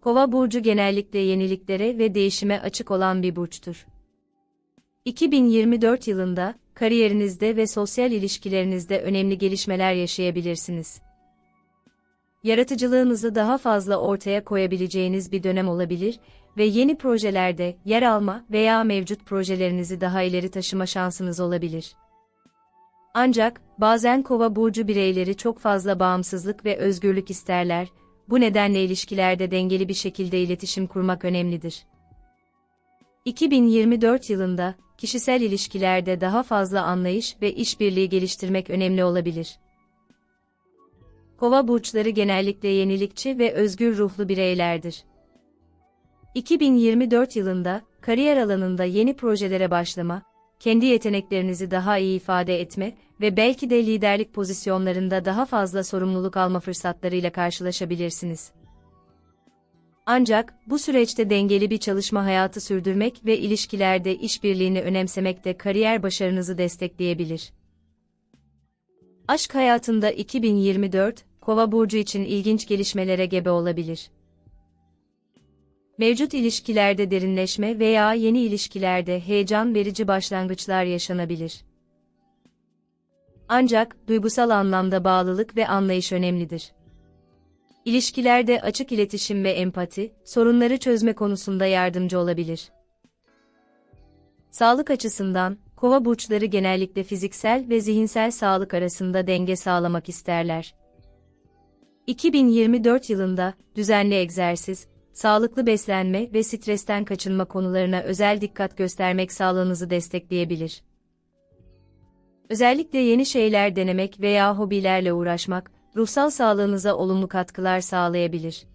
Kova burcu genellikle yeniliklere ve değişime açık olan bir burçtur. 2024 yılında kariyerinizde ve sosyal ilişkilerinizde önemli gelişmeler yaşayabilirsiniz. Yaratıcılığınızı daha fazla ortaya koyabileceğiniz bir dönem olabilir ve yeni projelerde yer alma veya mevcut projelerinizi daha ileri taşıma şansınız olabilir. Ancak bazen Kova burcu bireyleri çok fazla bağımsızlık ve özgürlük isterler. Bu nedenle ilişkilerde dengeli bir şekilde iletişim kurmak önemlidir. 2024 yılında kişisel ilişkilerde daha fazla anlayış ve işbirliği geliştirmek önemli olabilir. Kova burçları genellikle yenilikçi ve özgür ruhlu bireylerdir. 2024 yılında kariyer alanında yeni projelere başlama, kendi yeteneklerinizi daha iyi ifade etme ve belki de liderlik pozisyonlarında daha fazla sorumluluk alma fırsatlarıyla karşılaşabilirsiniz. Ancak bu süreçte dengeli bir çalışma hayatı sürdürmek ve ilişkilerde işbirliğini önemsemek de kariyer başarınızı destekleyebilir. Aşk hayatında 2024, Kova burcu için ilginç gelişmelere gebe olabilir. Mevcut ilişkilerde derinleşme veya yeni ilişkilerde heyecan verici başlangıçlar yaşanabilir. Ancak duygusal anlamda bağlılık ve anlayış önemlidir. İlişkilerde açık iletişim ve empati, sorunları çözme konusunda yardımcı olabilir. Sağlık açısından, kova burçları genellikle fiziksel ve zihinsel sağlık arasında denge sağlamak isterler. 2024 yılında, düzenli egzersiz, sağlıklı beslenme ve stresten kaçınma konularına özel dikkat göstermek sağlığınızı destekleyebilir. Özellikle yeni şeyler denemek veya hobilerle uğraşmak, ruhsal sağlığınıza olumlu katkılar sağlayabilir.